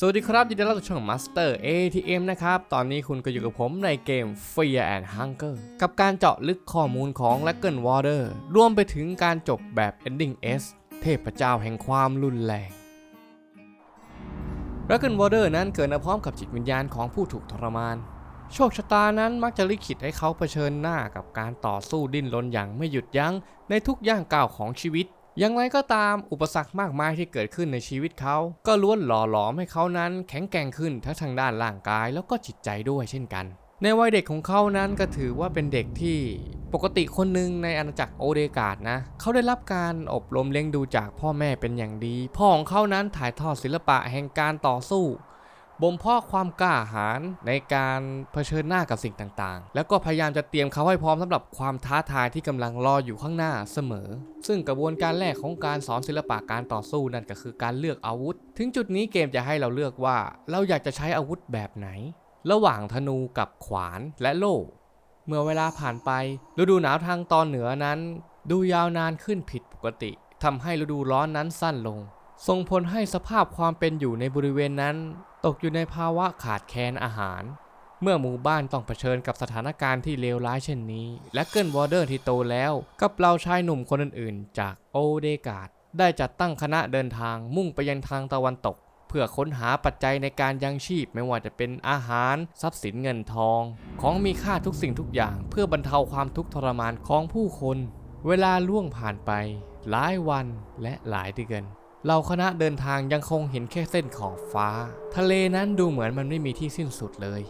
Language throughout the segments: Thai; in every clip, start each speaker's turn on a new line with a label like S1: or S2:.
S1: สวัสดีครับยินดีต้อนรับสู่ช่อง Master ATM นะครับ ตอนนี้คุณก็อยู่กับผมในเกม Fear and Hunger กับการเจาะลึกข้อมูลของ l a g g e n Water รวมไปถึงการจบแบบ Ending S เทพเจ้าแห่งความรุนแรง l a g g e n Water นั้นเกิดมาพร้อมกับจิตวิญญาณของผู้ถูกทรมาน โชคชะตานั้นมักจะลิขิตให้เขาเผชิญหน้ากับการต่อสู้ดิ้นรนอย่างไม่หยุดยั้งในทุกย่างก้าวของชีวิต อย่างไรก็ตามอุปสรรคมากมายที่เกิดขึ้นในชีวิตเขา ก็ล้วนหล่อหลอมให้เขานั้นแข็งแกร่งขึ้นทั้งทางด้านร่างกายแล้วก็จิตใจด้วยเช่นกัน ในวัยเด็กของเขานั้นก็ถือว่าเป็นเด็กที่ปกติคนหนึ่งในอาณาจักรโอเดกาดนะเขาได้รับการอบรมเลี้ยงดูจากพ่อแม่เป็นอย่างดี พ่อของเขานั้นถ่ายทอดศิลปะแห่งการต่อสู้ บ่มเพาะความกล้าหาญในการเผชิญหน้ากับสิ่งต่างๆ แล้วก็พยายามจะเตรียมเขาให้พร้อมสำหรับความท้าทายที่กำลังรออยู่ข้างหน้าเสมอ ซึ่งกระบวนการแรกของการสอนศิลปะการต่อสู้นั่นก็คือการเลือกอาวุธ ถึงจุดนี้เกมจะให้เราเลือกว่า เราอยากจะใช้อาวุธแบบไหน ระหว่างธนูกับขวานและโล่เมื่อเวลาผ่านไป ฤดูหนาวทางตอนเหนือนั้น ดูยาวนานขึ้นผิดปกติทำให้ฤดูร้อนนั้นสั้นลง ส่งผลให้สภาพความเป็นอยู่ในบริเวณนั้น ตกอยู่ในภาวะขาดแคลนอาหาร เมื่อหมู่บ้านต้องเผชิญกับสถานการณ์ที่เลวร้ายเช่นนี้ และเกิลวอร์เดอร์ที่โตแล้วกับเราชายหนุ่มคนอื่นๆ จากโอเดกาดได้จัดตั้งคณะเดินทางมุ่งไปยังทางตะวันตก เพื่อค้นหาปัจจัยในการยังชีพไม่ว่าจะเป็นอาหาร ทรัพย์สินเงินทอง ของมีค่าทุกสิ่งทุกอย่าง เพื่อบรรเทาความทุกข์ทรมานของผู้คน เวลาล่วงผ่านไป หลายวันและหลายเดือน เราคณะเดินทางยังคงเห็นแค่เส้นขอบฟ้า ทะเลนั้นดูเหมือนมันไม่มีที่สิ้นสุดเลย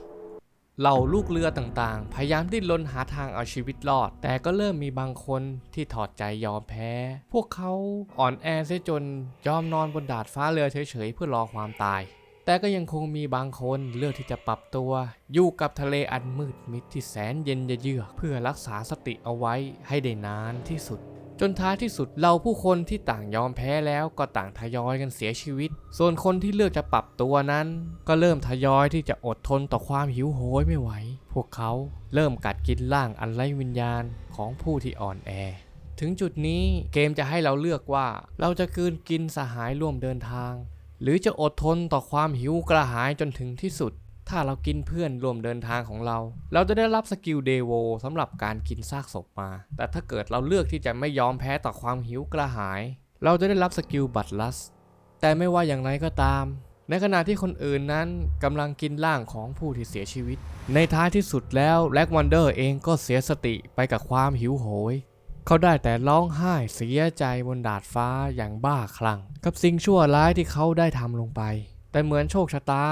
S1: เหล่าลูกเรือต่างๆ พยายามดิ้นรนหาทางเอาชีวิตรอด แต่ก็เริ่มมีบางคนที่ถอดใจยอมแพ้ พวกเขาอ่อนแอเสียจนยอมนอนบนดาดฟ้าเรือเฉยๆเพื่อรอความตาย แต่ก็ยังคงมีบางคนเลือกที่จะปรับตัวอยู่กับทะเลอันมืดมิดที่แสนเย็นเยือกเพื่อรักษาสติเอาไว้ให้ได้นานที่สุด จนท้ายที่สุดเราผู้คนที่ต่างยอมแพ้แล้วก็ต่างทยอยกันเสียชีวิต ส่วนคนที่เลือกจะปรับตัวนั้น ก็เริ่มทยอยที่จะอดทนต่อความหิวโหยไม่ไหว พวกเขาเริ่มกัดกินร่างอันไร้วิญญาณของผู้ที่อ่อนแอ ถึงจุดนี้เกมจะให้เราเลือกว่าเราจะกลืนกินสหายร่วมเดินทาง หรือจะอดทนต่อความหิวกระหายจนถึงที่สุด ถ้าเรากินเพื่อนร่วมเดินทางของเรา เราจะได้รับสกิลเดโวสำหรับการกินซากศพมา แต่ถ้าเกิดเราเลือกที่จะไม่ยอมแพ้ต่อความหิวกระหาย เราจะได้รับสกิลบัตลัส แต่ไม่ว่าอย่างไรก็ตาม ในขณะที่คนอื่นนั้นกำลังกินร่างของผู้ที่เสียชีวิต ในท้ายที่สุดแล้วแล็กวันเดอร์เองก็เสียสติไปกับความหิวโหย เขาได้แต่ร้องไห้เสียใจบนดาดฟ้าอย่างบ้าคลั่ง กับสิ่งชั่วร้ายที่เขาได้ทำลงไป แต่เหมือนโชคชะตา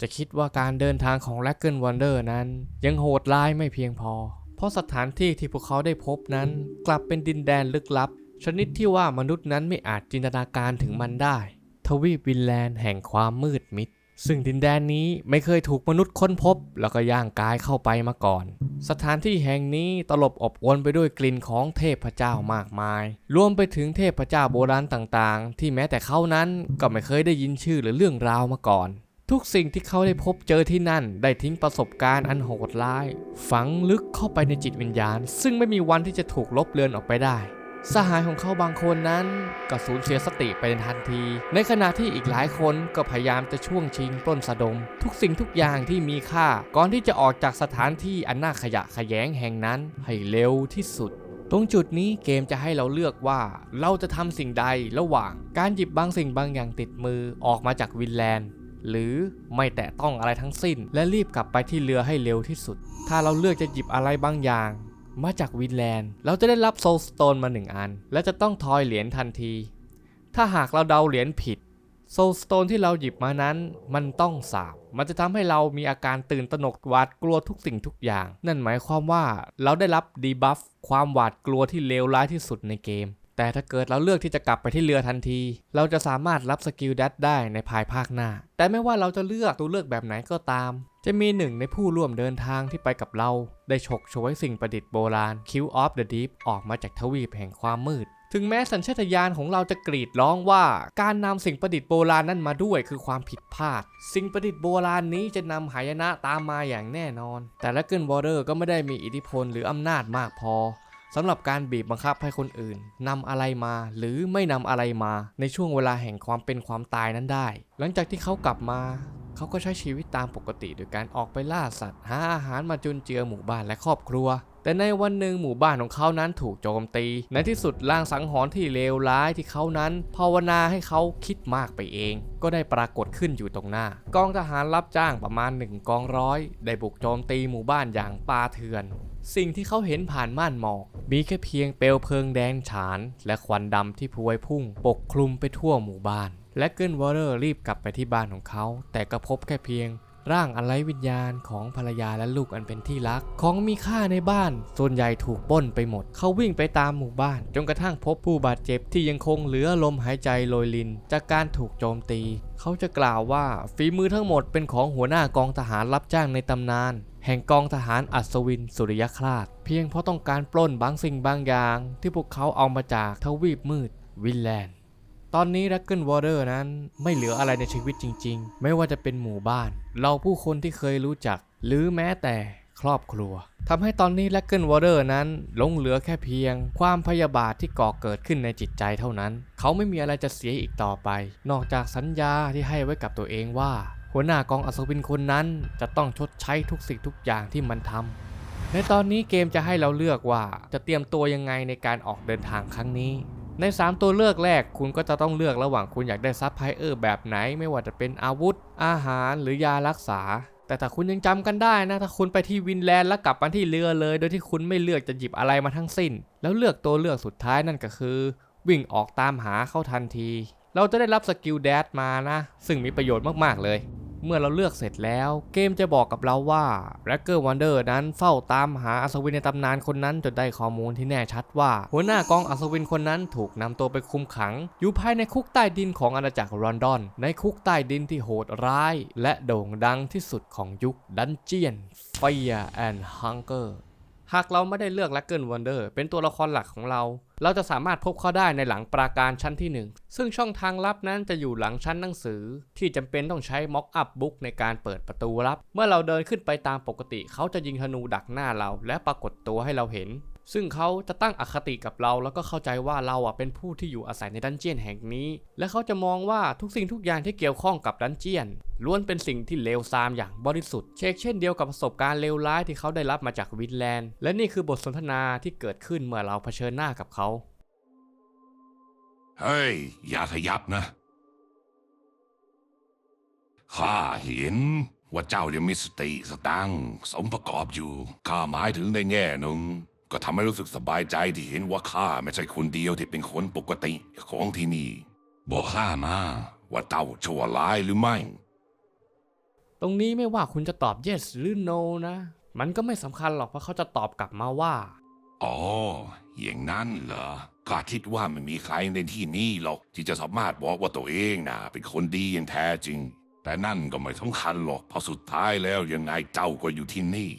S1: จะคิดว่าการเดินทางของแล็กเกิลวันเดอร์นั้น ยังโหดร้ายไม่เพียงพอ เพราะสถานที่ที่พวกเขาได้พบนั้น กลับเป็นดินแดนลึกลับ ชนิดที่ว่ามนุษย์นั้นไม่อาจจินตนาการถึงมันได้ ทวีปวินแลนด์แห่งความมืดมิด ซึ่งดินแดนนี้ไม่เคยถูกมนุษย์ค้นพบ แล้วก็ย่างกายเข้าไปมาก่อน สถานที่แห่งนี้ตลบอบอวนไปด้วยกลิ่นของเทพเจ้ามากมาย รวมไปถึงเทพเจ้าโบราณต่างๆ ที่แม้แต่เขานั้นก็ไม่เคยได้ยินชื่อหรือเรื่องราวมาก่อน ทุกสิ่งที่เขาได้พบเจอที่นั่น ได้ทิ้งประสบการณ์อันโหดร้าย ฝังลึกเข้าไปในจิตวิญญาณ ซึ่งไม่มีวันที่จะถูกลบเลือนออกไปได้ สหายของเขาบางคนนั้นก็สูญเสียสติไปในทันที ในขณะที่อีกหลายคนก็พยายามจะช่วงชิงปล้นสะดม ทุกสิ่งทุกอย่างที่มีค่า ก่อนที่จะออกจากสถานที่อันน่าขยะแขยงแห่งนั้นให้เร็วที่สุด ตรงจุดนี้เกมจะให้เราเลือกว่าเราจะทำสิ่งใดระหว่างการหยิบบางสิ่งบางอย่างติดมือออกมาจากวินแลนด์หรือไม่แตะต้องอะไรทั้งสิ้น และรีบกลับไปที่เรือให้เร็วที่สุด ถ้าเราเลือกจะหยิบอะไรบางอย่าง มาจากวินแลนด์ เราจะได้รับโซลสโตนมาหนึ่งอัน และจะต้องทอยเหรียญทันที ถ้าหากเราเดาเหรียญผิดโซลสโตนที่เราหยิบมานั้น มันต้องสาบ มันจะทำให้เรามีอาการตื่นตระหนกหวาดกลัวทุกสิ่งทุกอย่าง นั่นหมายความว่าเราได้รับดีบัฟความหวาดกลัวที่เลวร้ายที่สุดในเกม แต่ถ้าเกิดเราเลือกที่จะกลับไปที่เรือทันที เราจะสามารถรับสกิลดัดได้ในภายภาคหน้า แต่ไม่ว่าเราจะเลือกตัวเลือกแบบไหนก็ตาม จะมีหนึ่งในผู้ร่วมเดินทางที่ไปกับเรา ได้ฉกฉวยสิ่งประดิษฐ์โบราณ Q of the Deep ออกมาจากทวีปแห่งความมืด ถึงแม้สัญชาตญาณของเราจะกรีดร้องว่า การนำสิ่งประดิษฐ์โบราณนั้นมาด้วยคือความผิดพลาด สิ่งประดิษฐ์โบราณนี้จะนำหายนะตามมาอย่างแน่นอน แต่ละเกิลวอร์เดอร์ก็ไม่ได้มีอิทธิพลหรืออำนาจมากพอสำหรับการบีบบังคับให้คนอื่นนำอะไรมาหรือไม่นำอะไรมาในช่วงเวลาแห่งความเป็นความตายนั้นได้ หลังจากที่เขากลับมา เขาก็ใช้ชีวิตตามปกติโดยการออกไปล่าสัตว์ หาอาหารมาจุนเจือหมู่บ้านและครอบครัว แต่ในวันหนึ่งหมู่บ้านของเขานั้นถูกโจมตี ในที่สุดลางสังหรณ์ที่เลวร้ายที่เขานั้น ภาวนาให้เขาคิดมากไปเอง ก็ได้ปรากฏขึ้นอยู่ตรงหน้า กองทหารรับจ้างประมาณหนึ่งกองร้อย ได้บุกโจมตีหมู่บ้านอย่างปาเถื่อนสิ่งที่เขาเห็นผ่านม่านหมอก มีแค่เพียงเปลวเพลิงแดงฉาน และควันดำที่พวยพุ่ง ปกคลุมไปทั่วหมู่บ้านและเกิลวอเรอร์รีบกลับไปที่บ้านของเขา แต่ก็พบแค่เพียง ร่างอันไรวิญญาณของภรรยาและลูกอันเป็นที่รัก ของมีค่าในบ้าน ส่วนใหญ่ถูกป้นไปหมด เขาวิ่งไปตามหมู่บ้าน จนกระทั่งพบผู้บาดเจ็บที่ยังคงเหลือลมหายใจโรยลิน จากการถูกโจมตี เขาจะกล่าวว่าฝีมือทั้งหมดเป็นของหัวหน้ากองทหารรับจ้างในตำนาน แห่งกองทหารอัศวินสุริยคราชเพียงเพราะต้องการปล้นบางสิ่งบางอย่าง ที่พวกเขาเอามาจากทวีปมืดวินแลนด์ ตอนนี้ r ร็กเกิลวอเ e อร์นั้นไม่เหลืออะไรในชีวิตจริง ๆ ไม่ว่าจะเป็นหมู่บ้าน เราผู้คนที่เคยรู้จัก หรือแม้แต่ครอบครัวทำให้ตอนนี้ r ร็กเกิลวอเ e อร์นั้นหลงเหลือแค่เพียง ความพยาบาทที่ก่อเกิดขึ้นในจิตใจเท่านั้น เขาไม่มีอะไรจะเสียอีกต่อไป นอกจากสัญญาที่ให้ไว้กับตัวเองว่า หัวหน้ากองอัศวินคนนั้นจะต้องชดใช้ทุกสิ่งทุกอย่างที่มันทำในตอนนี้เกมจะให้เราเลือกว่าจะเตรียมตัวยังไงในการออกเดินทางครั้งนี้ ใน 3 ตัวเลือกแรกคุณก็จะต้องเลือกระหว่างคุณอยากได้ซับไพเออร์แบบไหน ไม่ว่าจะเป็นอาวุธ อาหารหรือยารักษา แต่ถ้าคุณยังจำกันได้นะ ถ้าคุณไปที่วินแลนด์แล้วกลับมาที่เรือเลย โดยที่คุณไม่เลือกจะหยิบอะไรมาทั้งสิ้น แล้วเลือกตัวเลือกสุดท้ายนั่นก็คือ วิ่งออกตามหาเข้าทันที เราจะได้รับสกิลแดดมานะ ซึ่งมีประโยชน์มากๆเลย เมื่อเราเลือกเสร็จแล้วเกมจะบอกกับเราว่า r ร็กเกอร์วันเดอร์นั้นเฝ้าตามหาอัศวินในตำนานคนนั้นจนได้ข้อมูลที่แน่ชัดว่า หัวหน้ากองอัศวินคนนั้นถูกนำตัวไปคุมขัง อยู่ภายในคุกใต้ดินของอาณาจักรลอนดอน ในคุกใต้ดินที่โหดร้าย และโด่งดังที่สุดของยุคดันเจียน Fire and Hunger หากเราไม่ได้เลือก l ็กเกิลวันเดอร์เป็นตัวละครหลักของเรา เราจะสามารถพบเขาได้ในหลังปราการชั้นที่ 1 ซึ่งช่องทางลับนั้นจะอยู่หลังชั้นหนังสือ ที่จำเป็นต้องใช้ม็อกอัพบุ๊กในการเปิดประตูลับ เมื่อเราเดินขึ้นไปตามปกติ เขาจะยิงธนูดักหน้าเรา และปรากฏตัวให้เราเห็น ซึ่งเขาจะตั้งอคติกับเราแล้วก็เข้าใจว่าเราอะเป็นผู้ที่อยู่อาศัยในดันเจียนแห่งนี้ และเขาจะมองว่าทุกสิ่งทุกอย่างที่เกี่ยวข้องกับดันเจียนล้วนเป็นสิ่งที่เลวทรามอย่างบริสุทธิ์เชกเช่นเดียวกับประสบการณ์เลวร้ายที่เขาได้รับมาจากวินแลนด์ และนี่คือบทสนทนาที่เกิดขึ้นเมื่อเราเผชิญหน้ากับเขา
S2: เฮ้ย อย่าขยับนะ ข้าเห็นว่าเจ้ายังมีสติสตังสมประกอบอยู่ ข้าหมายถึงในแง่หนึ่ง ก็ทำให้รู้สึกสบายใจที่เห็นว่าข้าไม่ใช่คนเดียวที่เป็นคนปกติของที่นี่ บอกข้ามาว่าเจ้าชั่วร้ายหรือไม่
S1: ตรงนี้ไม่ว่าคุณจะตอบ yes หรือ no นะ มันก็ไม่สำคัญหรอกเพราะเขาจะตอบกลับมาว่า
S2: อ๋อ อย่างนั้นเหรอข้าคิดว่าไม่มีใครในที่นี้หรอกที่จะสามารถบอกว่าตัวเองนะเป็นคนดีอย่างแท้จริง แต่นั่นก็ไม่สำคัญหรอกเพราะสุดท้ายแล้วยังไงเจ้าก็อยู่ที่นี่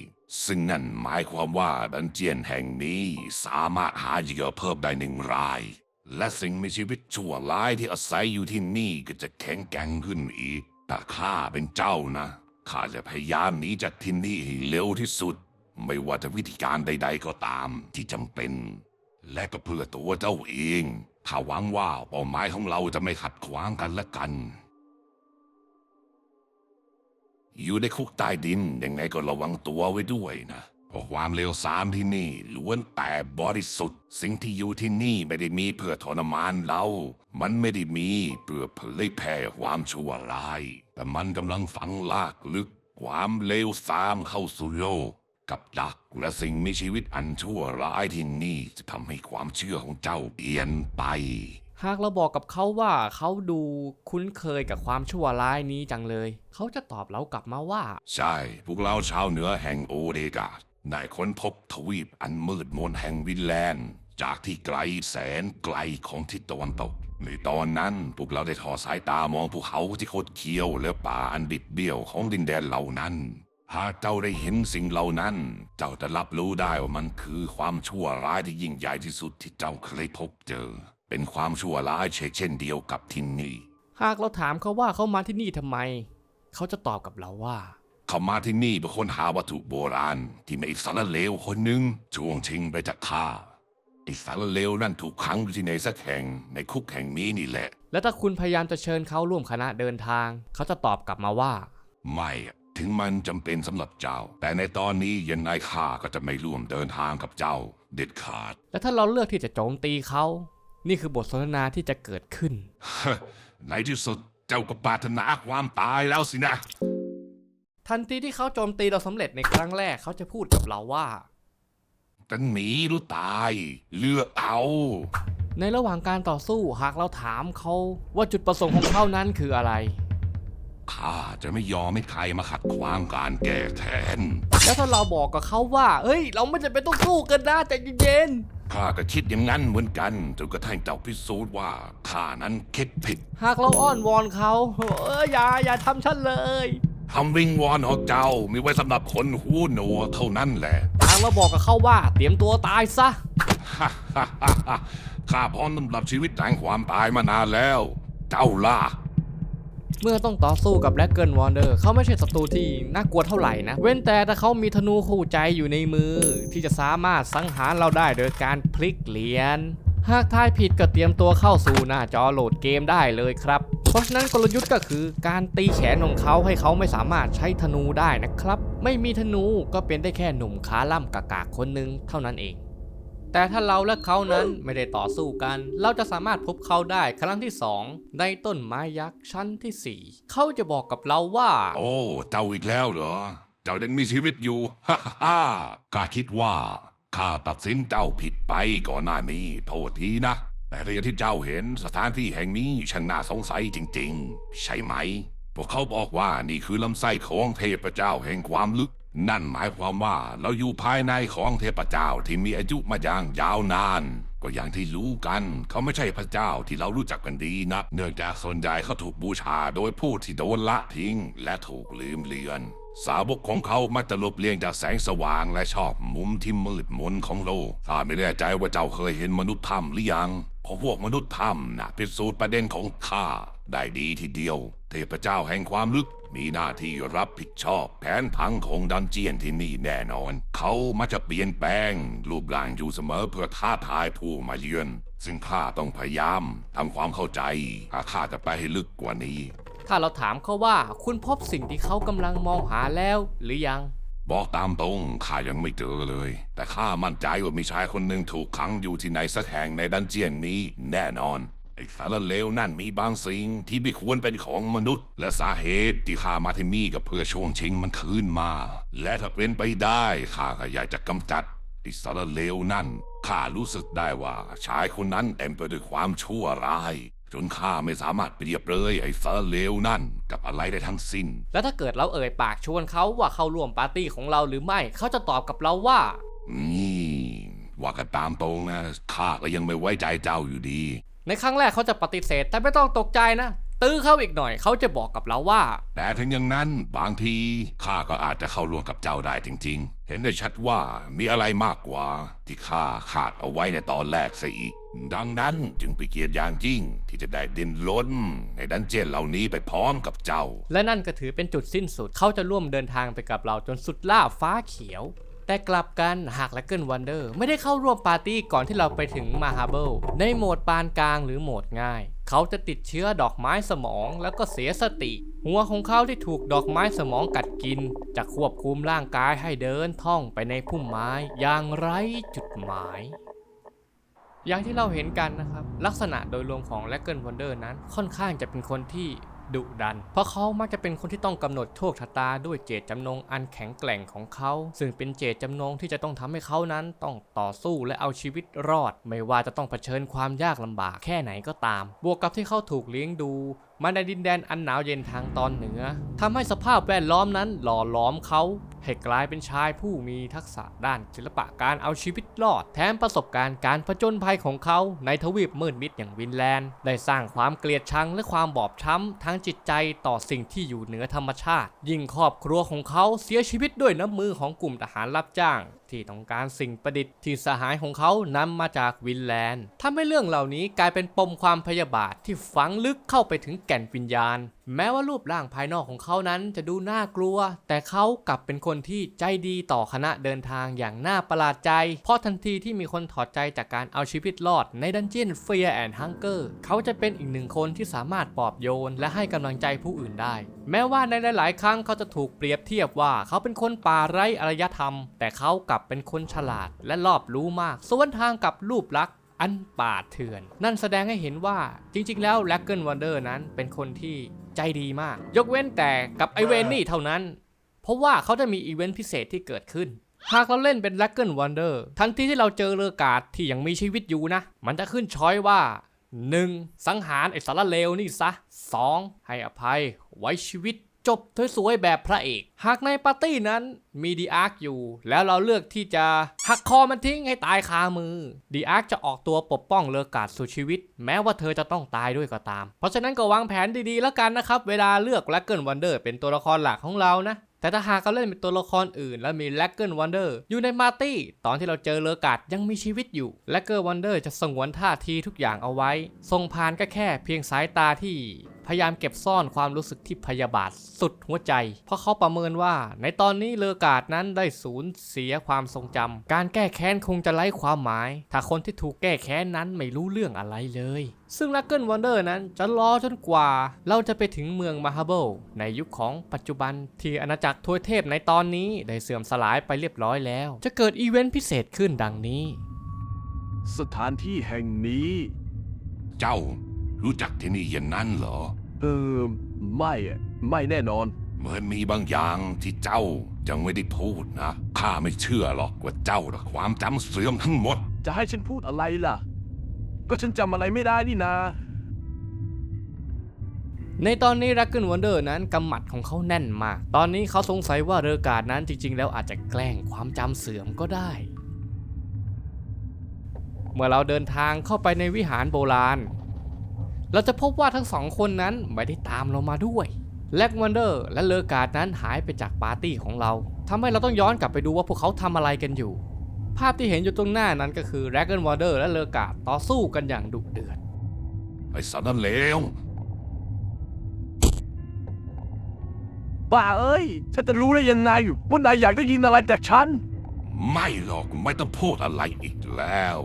S2: ซึ่งนั่นหมายความว่าดันเจียนแห่งนี้สามารถหาเหยื่อเพิ่มได้หนึ่งราย และสิ่งมีชีวิตชั่วร้ายที่อาศัยอยู่ที่นี่ก็จะแข็งแกร่งขึ้นอีก แต่ข้าเป็นเจ้านะ ข้าจะพยายามหนีจากที่นี่ให้เร็วที่สุด ไม่ว่าจะวิธีการใด ๆ ก็ตามที่จำเป็น และก็เพื่อตัวเจ้าเอง ข้าหวังว่าเป้าหมายของเราจะไม่ขัดขวางกันและกัน อยู่ในคุกใต้ดินยังไงก็ระวังตัวไว้ด้วยนะเพราะความเลวทรามที่นี่ล้วนแต่บริสุทธิ์ สิ่งที่อยู่ที่นี่ไม่ได้มีเพื่อทรมานเรา มันไม่ได้มีเพื่อเผยแผ่ความชั่วร้าย แต่มันกำลังฝังลากลึก ความเลวทรามเข้าสู่โลก กับดักและสิ่งมีชีวิตอันชั่วร้ายที่นี่จะทำให้ความเชื่อของเจ้าเปลี่ยนไป
S1: หากเราบอกกับเขาว่าเขาดูคุ้นเคยกับความชั่วร้ายนี้จังเลย เขาจะตอบเรากลับมาว่า
S2: ใช่ พวกเราชาวเหนือแห่งโอเดกาได้ค้นพบทวีปอันมืดมนแห่งวินแลนด์ จากที่ไกลแสนไกลของทิศตะวันตก ในตอนนั้นพวกเราได้ทอดสายตามองภูเขาที่โคดเคี้ยวและป่าอันบิดเบี้ยวของดินแดนเหล่านั้น หากเจ้าได้เห็นสิ่งเหล่านั้น เจ้าจะรับรู้ได้ว่ามันคือความชั่วร้ายที่ยิ่งใหญ่ที่สุดที่เจ้าเคยพบเจอ เป็นความชั่วร้ายเช่นเดียวกับที่นี่
S1: หากเราถามเขาว่าเขามาที่นี่ทำไม เขาจะตอบกับเราว่า
S2: เขามาที่นี่เพื่อค้นหาวัตถุโบราณ ที่มีสารเลวคนหนึ่งช่วงชิงไปจากข้าไอ้สารเลวนั่นถูกขังอยู่ที่ไหนสักแห่งในคุกแห่งนี้นี่แหละ
S1: และถ้าคุณพยายามจะเชิญเขาร่วมคณะเดินทาง เขาจะตอบกลับมาว่า
S2: ไม่อะถึงมันจำเป็นสำหรับเจ้า แต่ในตอนนี้ยันนายข้าก็จะไม่ร่วมเดินทางกับเจ้า เด็ดขาด
S1: และถ้าเราเลือกที่จะโจมตีเขา นี่คือบทสนทนาที่จะเกิดขึ้น
S2: ในที่สุดเจ้าก็ปรารถนาความตายแล้วสินะ
S1: ทันทีที่เขาโจมตีเราสำเร็จในครั้งแรกเขาจะพูดกับเราว่า
S2: แต่หนีหรือตาย เลือกเอา
S1: ในระหว่างการต่อสู้หากเราถามเขาว่าจุดประสงค์ของเขานั้นคืออะไร
S2: ข้าจะไม่ยอมให้ใครมาขัดขวางการแก้แค้น
S1: แล้วถ้าเราบอกกับเขาว่าเอ้ย เราไม่จำเป็นต้องสู้กันนะใจเย็น
S2: ข้าก็คิดอย่างนั้นเหมือนกันจนกระทั่งเจ้าพิสูจน์ว่าข้านั้นคิดผิด
S1: ๆหากเราอ้อนวอนเขาเอออย่าอย่าทำฉันเลย
S2: คำวิงวอนของเจ้ามีไว้สำหรับคนหูหนวกเท่านั้นแหละ
S1: หากเราบอกกับเขาว่า เตรียมตัวตายซะ
S2: ข้าพร้อมสำหรับชีวิตแห่งความตายมานานแล้ว เจ้าล่ะ
S1: เมื่อต้องต่อสู้กับแบล็กเกิลวอนเดอร์เขาไม่ใช่ศัตรูที่น่ากลัวเท่าไหร่นะ เว้นแต่ถ้าเขามีธนูคู่ใจอยู่ในมือ ที่จะสามารถสังหารเราได้โดยการพลิกเหรียญหากทายผิดก็เตรียมตัวเข้าสู่หน้าจอโหลดเกมได้เลยครับ เพราะฉะนั้นกลยุทธ์ก็คือการตีแขนของเขาให้เขาไม่สามารถใช้ธนูได้นะครับ ไม่มีธนูก็เป็นได้แค่หนุ่มขาล่ำกากาคนหนึ่งเท่านั้นเอง แต่ถ้าเราและเขานั้นไม่ได้ต่อสู้กัน เราจะสามารถพบเขาได้ครั้งที่ 2 ในต้นไม้ยักษ์ชั้นที่ 4 เขาจะบอกกับเราว่า
S2: โอ้เจ้าอีกแล้วเหรอ เจ้ายังมีชีวิตอยู่ ฮ่าฮ่าฮ่าข้าคิดว่าข้าตัดสินเจ้าผิดไปก่อนหน้านี้โทษทีนะ แต่เรียนที่เจ้าเห็นสถานที่แห่งนี้ช่างน่าสงสัยจริง ๆ ใช่ไหม พวกเขาบอกว่านี่คือลำไส้ของเทพเจ้าแห่งความลึก นั่นหมายความว่าเราอยู่ภายในของเทพเจ้าที่มีอายุมาอย่างยาวนาน ก็อย่างที่รู้กันเขาไม่ใช่พระเจ้าที่เรารู้จักกันดีนะ เนื่องจากส่วนใหญ่เขาถูกบูชาโดยผู้ที่โดนละทิ้ง และถูกลืมเลือน สาวกของเขามักจะหลบเลี่ยงจากแสงสว่างและชอบมุมที่มืดมนของโลกข้าไม่แน่ใจว่าเจ้าเคยเห็นมนุษย์ถ้ำหรือยังเพราะพวกมนุษย์ถ้ำนะพิสูจน์ประเด็นของข้าได้ดีทีเดียว เทพเจ้าแห่งความลึก มีหน้าที่รับผิดชอบแผนพังของดันเจียนที่นี่แน่นอน เขามักจะเปลี่ยนแปลงรูปร่างอยู่เสมอเพื่อท้าทายผู้มาเยือน ซึ่งข้าต้องพยายามทำความเข้าใจหากข้าจะไปให้ลึกกว่านี้
S1: ถ้าเราถามเขาว่าคุณพบสิ่งที่เขากำลังมองหาแล้วหรือยัง
S2: บอกตามตรงข้ายังไม่เจอเลย แต่ข้ามั่นใจว่ามีชายคนหนึ่งถูกขังอยู่ที่ไหนสักแห่งในดันเจียนนี้แน่นอน ไอ้สารเลวนั่นมีบางสิ่งที่ไม่ควรเป็นของมนุษย์ และสาเหตุที่ข้ามาที่นี่ก็เพื่อช่วงชิงมันคืนมา และถ้าเป็นไปได้ข้าก็อยากจะกำจัดไอ้สารเลวนั่นข้ารู้สึกได้ว่าชายคนนั้นเต็มไปด้วยความชั่วร้าย จนข้าไม่สามารถเปรียบเลยไอ้สารเลวนั่นกับอะไรได้ทั้งสิ้น
S1: แล้วถ้าเกิดเราเอ่ยปากชวนเขาว่าเข้าร่วมปาร์ตี้ของเราหรือไม่เขาจะตอบกับเราว่า
S2: นี่ว่ากันตามตรงนะข้าก็ยังไม่ไว้ใจเจ้าอยู่ดี
S1: ในครั้งแรกเขาจะปฏิเสธแต่ไม่ต้องตกใจนะ ตื้อเขาอีกหน่อยเขาจะบอกกับเราว่า
S2: แต่ถึงอย่างนั้นบางทีข้าก็อาจจะเข้าร่วมกับเจ้าได้จริง ๆ เห็นได้ชัดว่ามีอะไรมากกว่า ที่ข้าขาดเอาไว้ในตอนแรกซะอีก ดังนั้นจึงไปนเกียรติอย่างยิ่งที่จะได้เดินล้น ในดันเจียนเหล่านี้ไปพร้อมกับเจ้า
S1: และนั่นก็ถือเป็นจุดสิ้นสุดเขาจะร่วมเดินทางไปกับเราจนสุดล่าฟ้าเขียว แต่กลับกันหากและเกิลวันเดอร์ไม่ได้เข้าร่วมปาร์ตี้ก่อนที่เราไปถึงมาฮาเบิลในโหมดปานกลางหรือโหมดง่าย เขาจะติดเชื้อดอกไม้สมองแล้วก็เสียสติ หัวของเขาที่ถูกดอกไม้สมองกัดกิน จะควบคุมร่างกายให้เดินท่องไปในพุ่มไม้อย่างไร้จุดหมายอย่างที่เราเห็นกันนะครับ ลักษณะโดยรวมของแลกเกิลวันเดอร์นั้นค่อนข้างจะเป็นคนที่ ดุดัน เพราะเขามักจะเป็นคนที่ต้องกำหนดโชคชะตาด้วยเจตจำนงอันแข็งแกร่งของเขา ซึ่งเป็นเจตจำนงที่จะต้องทำให้เขานั้นต้องต่อสู้และเอาชีวิตรอด ไม่ว่าจะต้องเผชิญความยากลำบากแค่ไหนก็ตาม บวกกับที่เขาถูกเลี้ยงดูมาในดินแดนอันหนาวเย็นทางตอนเหนือทำให้สภาพแวดล้อมนั้นหล่อหลอมเขา ให้กลายเป็นชายผู้มีทักษะด้านศิลปะการเอาชีวิตรอด แถมประสบการณ์การผจญภัยของเขาในทวีปมืดมิดอย่างวินแลนด์ ได้สร้างความเกลียดชังและความบอบช้ำทั้งจิตใจต่อสิ่งที่อยู่เหนือธรรมชาติ ยิ่งครอบครัวของเขาเสียชีวิตด้วยน้ำมือของกลุ่มทหารรับจ้าง ที่ต้องการสิ่งประดิษฐ์ที่สหายของเขานำมาจากวินแลนด์ทำให้เรื่องเหล่านี้กลายเป็นปมความพยาบาทที่ฝังลึกเข้าไปถึงแก่นวิญญาณ แม้ว่ารูปร่างภายนอกของเขานั้นจะดูน่ากลัว แต่เขากลับเป็นคนที่ใจดีต่อคณะเดินทางอย่างน่าประหลาดใจ เพราะทันทีที่มีคนถอดใจจากการเอาชีวิตรอดในดันเจียน Fear and Hunger เขาจะเป็นอีกหนึ่งคนที่สามารถปลอบโยน และให้กำลังใจผู้อื่นได้ แม้ว่าในหลาย ๆ ครั้งเขาจะถูกเปรียบเทียบว่าเขาเป็นคนป่าไร้อารยธรรม แต่เขากลับเป็นคนฉลาดและรอบรู้มากสวนทางกับรูปลักษณ์อันป่าเถื่อน นั่นแสดงให้เห็นว่าจริงๆ แล้วแล็กเกิลวันเดอร์นั้นเป็นคนที่ใจดีมาก ยกเว้นแต่กับไอเวนนี่เท่านั้น เพราะว่าเขาจะมีอีเวนต์พิเศษที่เกิดขึ้น หากเราเล่นเป็นแล็กเกิลวันเดอร์ทันทีที่เราเจอเรือกาดที่ยังมีชีวิตอยู่นะ มันจะขึ้นช้อยว่า 1. สังหารไอสารเลวนี่ซะ 2. ให้อภัยไว้ชีวิต จบสวยๆแบบพระเอก หากในปาร์ตี้นั้นมีดีอาร์คอยู่ แล้วเราเลือกที่จะหักคอมันทิ้งให้ตายคามือดีอาร์คจะออกตัวปกป้องเลอกาดสู่ชีวิต แม้ว่าเธอจะต้องตายด้วยก็ตาม เพราะฉะนั้นก็วางแผนดีๆแล้วกันนะครับ เวลาเลือกแลกเกิลวันเดอร์เป็นตัวละครหลักของเรานะแต่ถ้าหากเราเล่นเป็นตัวละครอื่น แล้วมีแลกเกิลวันเดอร์อยู่ในมาร์ตี้ ตอนที่เราเจอเลอกาดยังมีชีวิตอยู่แลกเกิลวันเดอร์จะสงวนท่าทีทุกอย่างเอาไว้ทรงพานก็แค่เพียงสายตาที่ ยายามเก็บซ่อนความรู้สึกที่พยาบาทสุดหัวใจ เพราะเขาประเมินว่า ในตอนนี้เลอกาดนั้นได้สูญเสียความทรงจำการแก้แค้นคงจะไร้ความหมาย ถ้าคนที่ถูกแก้แค้นนั้นไม่รู้เรื่องอะไรเลย ซึ่งลักเกิลวันเดอร์นั้นจะรอจนกว่า เราจะไปถึงเมืองมาฮาเบิลในยุคของปัจจุบันที่อาณาจักรทวยเทพในตอนนี้ได้เสื่อมสลายไปเรียบร้อยแล้ว จะเกิดอีเวนต์พิเศษขึ้นดังนี้
S3: สถานที่แห่งนี้
S2: เจ้ารู้จักที่นี่อย่างนั้นเหรอ
S3: เออไม่อะไม่แน่นอน
S2: เหมือนมีบางอย่างที่เจ้ายังไม่ได้พูดนะ ข้าไม่เชื่อหรอกว่าเจ้าน่ะความจำเสื่อมทั้งหมด
S3: จะให้ฉันพูดอะไรล่ะ ก็ฉันจำอะไรไม่ได้นี่นา
S1: ในตอนนี้รักเกิลวันเดอร์นั้นกำหมัดของเขาแน่นมาก ตอนนี้เขาสงสัยว่าเรือกาดนั้นจริง ๆ แล้วอาจจะแกล้งความจำเสื่อมก็ได้ เมื่อเราเดินทางเข้าไปในวิหารโบราณ เราจะพบว่าทั้งสองคนนั้นไม่ได้ตามเรามาด้วยแล็กวันเดอร์และเลอกาดนั้นหายไปจากปาร์ตี้ของเราทำให้เราต้องย้อนกลับไปดูว่าพวกเขาทำอะไรกันอยู่ ภาพที่เห็นอยู่ตรงหน้านั้นก็คือแร็กเกิลวันเดอร์และเลอกาดต่อสู้กันอย่างดุเดือด
S2: ไอ้สารเลว
S3: บ้าเอ้ย ฉันจะรู้ได้ยังไงว่านายอยากได้ยินอะไรจากฉัน
S2: ไม่หรอกไม่ต้องพูดอะไรอีกแล้ว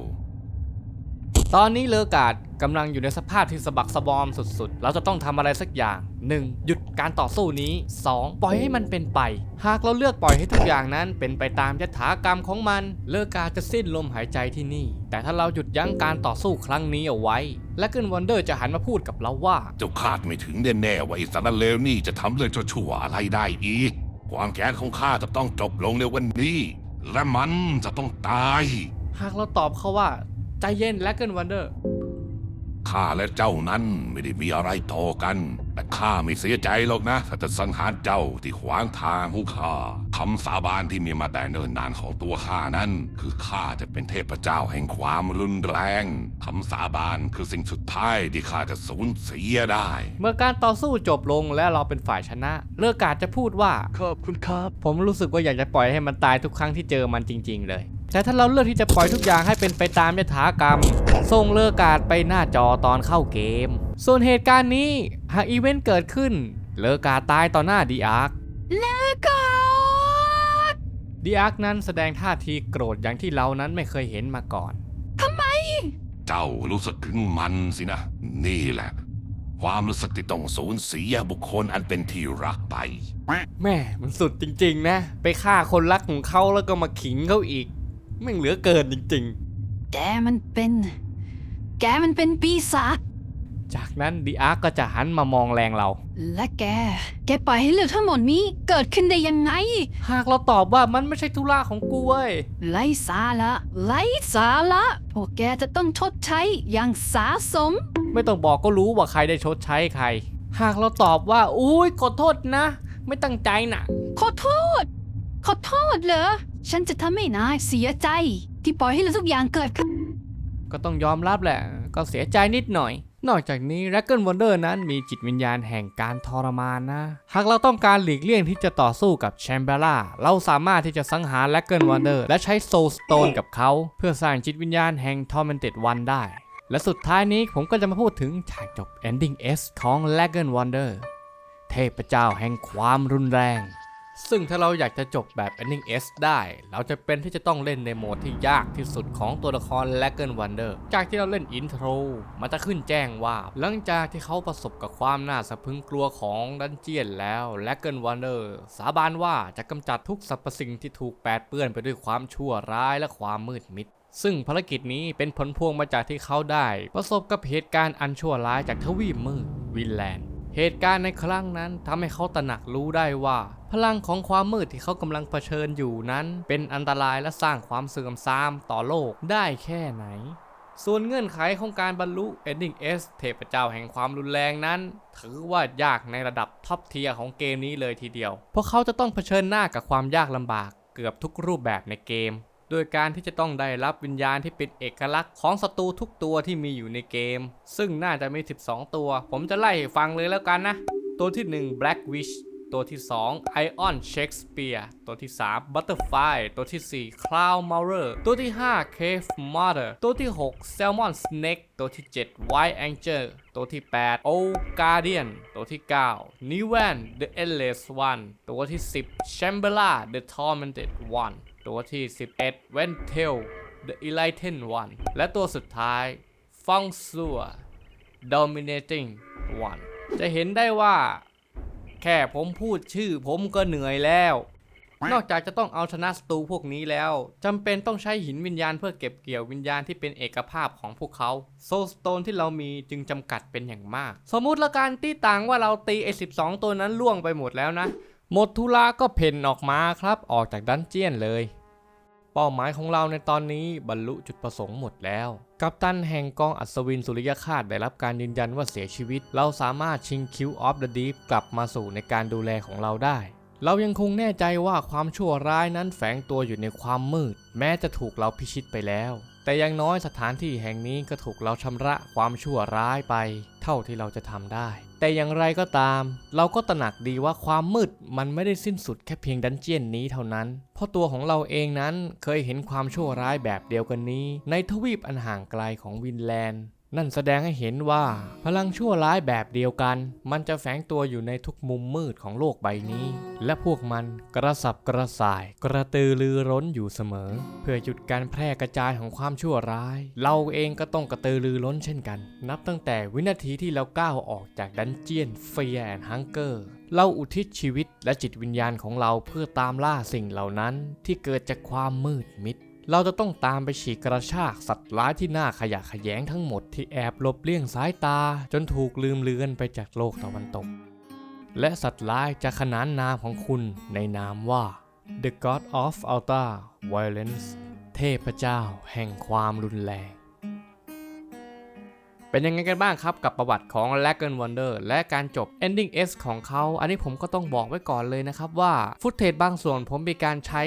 S1: ตอนนี้เลอกาด กำลังอยู่ในสภาพที่สะบักสะบอมสุดๆ เราจะต้องทำอะไรสักอย่าง 1. หยุดการต่อสู้นี้ 2. ปล่อยให้มันเป็นไป หากเราเลือกปล่อยให้ทุกอย่างนั้นเป็นไปตามยถากรรมของมัน เลอกาจะสิ้นลมหายใจที่นี่ แต่ถ้าเราหยุดยั้งการต่อสู้ครั้งนี้เอาไว้ และเกินวันเดอร์จะหันมาพูดกับเราว่า
S2: เจ้าคาดไม่ถึงแน่ๆว่าไอ้สารเลวนี่จะทำเรื่องชั่วๆอะไรได้อีก ความแค้นของข้าจะต้องจบลงในวันนี้ และมันจะต้องตาย
S1: หากเราตอบเขาว่าใจเย็นและเกินวันเดอร์
S2: ข้าและเจ้านั้นไม่ได้มีอะไรต่อกัน แต่ข้าไม่เสียใจหรอกนะถ้าจะสังหารเจ้าที่ขวางทางของข้าคำสาบานที่มีมาแต่เนิ่นนานของตัวข้านั้น คือข้าจะเป็นเทพเจ้าแห่งความรุนแรงคำสาบานคือสิ่งสุดท้ายที่ข้าจะสูญเสียได้
S1: เมื่อการต่อสู้จบลงและเราเป็นฝ่ายชนะ เลอกาดจะพูดว่า
S3: ขอบคุณครับ
S1: ผมรู้สึกว่าอยากจะปล่อยให้มันตายทุกครั้งที่เจอมันจริง ๆ เลย แต่ถ้าเราเลือกที่จะปล่อยทุกอย่างให้เป็นไปตามยถากรรม ส่งเลอกาดไปหน้าจอตอนเข้าเกม ส่วนเหตุการณ์นี้หากอีเวนต์เกิดขึ้น เลอกาดตายต่อหน้าดีอาร์ค
S4: เลอกาด
S1: ดีอาร์คนั้นแสดงท่าทีโกรธอย่างที่เรานั้นไม่เคยเห็นมาก่อน
S2: เจ้ารู้สึกถึงมันสินะ นี่แหละ ความรู้สึกที่ต้องสูญเสียบุคคลอันเป็นที่รักไป
S1: แม่มันสุดจริง ๆ นะ ไปฆ่าคนรักของเขาแล้วก็มาขิงเขาอีก แม่งเหลือเกินจริงๆ
S4: แกมันเป็น แกมันเป็นปีศาจ
S1: จากนั้นดีอาร์ก็จะหันมามองแรงเรา
S4: และแก แกปล่อยให้เรื่องทั้งหมดนี้เกิดขึ้นได้ยังไง
S1: หากเราตอบว่ามันไม่ใช่ธุระของกูเว้ย
S4: ไร้สาระไร้สาระพวกแกจะต้องชดใช้อย่างสาสม
S1: ไม่ต้องบอกก็รู้ว่าใครได้ชดใช้ใคร หากเราตอบว่า อุ้ยขอโทษนะ ไม่ตั้งใจนะ
S4: ขอโทษ ขอโทษเหรอ ฉันจะทำให้นายเสียใจที่ปล่อยให้เรื่องทุกอย่างเกิดขึ้น
S1: ก็ต้องยอมรับแหละ ก็เสียใจนิดหน่อย นอกจากนี้ r a g เกิลวันเดอร์นั้นมีจิตวิญญาณแห่งการทรมานนะ หากเราต้องการหลีกเลี่ยงที่จะต่อสู้กับแชมเบล่า เราสามารถที่จะสังหาร r a g เกิลวันเดอร์และใช้โซลสโตนกับเขา เพื่อสร้างจิตวิญญาณแห่ง Tormented One ได้ และสุดท้ายนี้ผมก็จะมาพูดถึงฉากจบ Ending S ของ r a g เกิลวันเดอร์เทพเจ้าแห่งความรุนแรง ซึ่งถ้าเราอยากจะจบแบบ Ending S ได้ เราจะเป็นที่จะต้องเล่นในโหมดที่ยากที่สุดของตัวละคร l a g g e n Wonder จากที่เราเล่นอินโทรมันจะขึ้นแจ้งว่า หลังจากที่เขาประสบกับความน่าสะพึงกลัวของดันเจียนแล้ว l a g g e n Wonder สาบานว่าจะกำจัดทุกสรรพสิ่งที่ถูกแปดเปื้อนไปด้วยความชั่วร้ายและความมืดมิดซึ่งภารกิจนี้เป็นผลพวงมาจากที่เขาได้ ประสบกับเหตุการณ์อันชั่วร้ายจากทวีปมืดวินแลนด์ เหตุการณ์ในครั้งนั้นทำให้เขาตระหนักรู้ได้ว่า พลังของความมืดที่เขากำลังเผชิญอยู่นั้น เป็นอันตรายและสร้างความเสื่อมทรามต่อโลกได้แค่ไหน ส่วนเงื่อนไขของการบรรลุ Ending S เทพเจ้าแห่งความรุนแรงนั้น ถือว่ายากในระดับท็อปเทียร์ของเกมนี้เลยทีเดียว เพราะเขาจะต้องเผชิญหน้ากับความยากลำบากเกือบทุกรูปแบบในเกม โดยการที่จะต้องได้รับวิญญาณที่เป็นเอกลักษณ์ของศัตรูทุกตัวที่มีอยู่ในเกม ซึ่งน่าจะมี 12 ตัว ผมจะไล่ฟังเลยแล้วกันนะ ตัวที่ 1 Black Wish ตัวที่2 Ion Shakespeare ตัวที่ 3 Butterfly ตัวที่ 4 Cloud Maurer ตัวที่ 5 Cave Mother ตัวที่ 6 Salmon Snake ตัวที่ 7 White Angel ตัวที่ 8 O Guardian ตัวที่ 9 Nivan The Endless One ตัวที่ 10 Shambhala The Tormented One ตัวที่ 11 Ventil The Enlightened One และตัวสุดท้าย Feng Sua Dominating One จะเห็นได้ว่า แค่ผมพูดชื่อผมก็เหนื่อยแล้ว นอกจากจะต้องเอาชนะศัตรูพวกนี้แล้วจำเป็นต้องใช้หินวิญญาณเพื่อเก็บเกี่ยววิญญาณที่เป็นเอกภาพของพวกเขา โซลสโตนที่เรามีจึงจำกัดเป็นอย่างมาก สมมุติละการที่ต่างว่าเราตีไอ้12ตัวนั้นล่วงไปหมดแล้วนะ หมดธุระก็เพ่นออกมาครับออกจากดันเจียนเลย เป้าหมายของเราในตอนนี้บรรลุจุดประสงค์หมดแล้ว กัปตันแห่งกองอัศวินสุริยคาตได้รับการยืนยันว่าเสียชีวิต เราสามารถชิงคิวออฟเดอะดีฟกลับมาสู่ในการดูแลของเราได้ เรายังคงแน่ใจว่าความชั่วร้ายนั้นแฝงตัวอยู่ในความมืด แม้จะถูกเราพิชิตไปแล้วแต่อยังน้อยสถานที่แห่งนี้ก็ถูกเราชำระความชั่วร้ายไป เท่าที่เราจะทำได้ แต่อย่างไรก็ตาม เราก็ตระหนักดีว่าความมืดมันไม่ได้สิ้นสุดแค่เพียงดันเจียนนี้เท่านั้น เพราะตัวของเราเองนั้นเคยเห็นความชั่วร้ายแบบเดียวกันนี้ ในทวีปอันห่างไกลของวินแลนด์ นั่นแสดงให้เห็นว่าพลังชั่วร้ายแบบเดียวกัน มันจะแฝงตัวอยู่ในทุกมุมมืดของโลกใบนี้ และพวกมันกระสับกระส่าย กระตือรือร้นอยู่เสมอ เพื่อหยุดการแพร่กระจายของความชั่วร้าย เราเองก็ต้องกระตือรือร้นเช่นกัน นับตั้งแต่วินาทีที่เราก้าวออกจากดันเจียนเฟียแอนฮังเกอร์เราอุทิศชีวิตและจิตวิญญาณของเราเพื่อตามล่าสิ่งเหล่านั้นที่เกิดจากความมืดมิด เราจะต้องตามไปฉีกกระชากสัตว์ร้ายที่น่าขยะแขยงทั้งหมดที่แอบหลบเลี่ยงสายตา จนถูกลืมเลือนไปจากโลกตะวันตก และสัตว์ร้ายจะขนานนามของคุณในนามว่า The God of Ultra Violence เทพเจ้าแห่งความรุนแรง เป็นยังไงกันบ้างครับกับประวัติของ l a g e n Wonder และการจบ Ending S ของเขา อันนี้ผมก็ต้องบอกไว้ก่อนเลยนะครับว่าฟุตเทจบางส่วนผมมีการใช้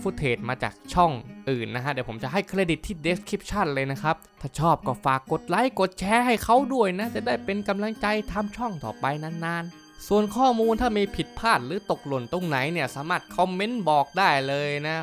S1: ฟุตเทจมาจากช่องอื่นนะฮะ เดี๋ยวผมจะให้เครดิตที่ description เลยนะครับ ถ้าชอบก็ฝากกดไลค์กดแชร์ให้เขาด้วยนะ จะได้เป็นกำลังใจทำช่องต่อไปนานๆ ส่วนข้อมูลถ้ามีผิดพลาดหรือตกหล่นตรงไหนเนี่ยสามารถคอมเมนต์บอกได้เลยนะ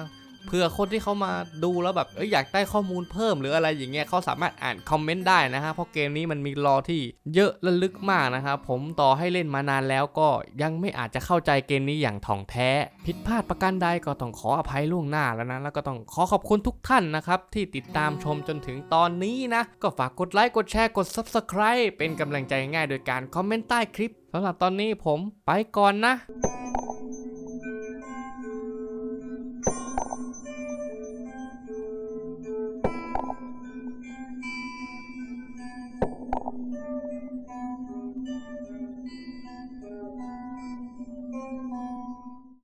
S1: เพื่อคนที่เขามาดูแล้วแบบเอยอยากได้ข้อมูลเพิ่มหรืออะไรอย่างเงี้ยเขาสามารถอ่านคอมเมนต์ได้นะฮะเพราะเกมนี้มันมีรอที่เยอะและลึกมากนะครับผมต่อให้เล่นมานานแล้วก็ยังไม่อาจจะเข้าใจเกมนี้อย่างถ่องแท้ ผิดพลาดประการใดก็ต้องขออภัยล่วงหน้าแล้วนะแล้วก็ต้องขอขอบคุณทุกท่านนะครับที่ติดตามชมจนถึงตอนนี้นะ ก็ฝากกดไลค์กดแชร์กด Subscribe เป็นกำลังใจง่ายโดยการคอมเมนต์ใต้คลิปสำหรับตอนนี้ผมไปก่อนนะ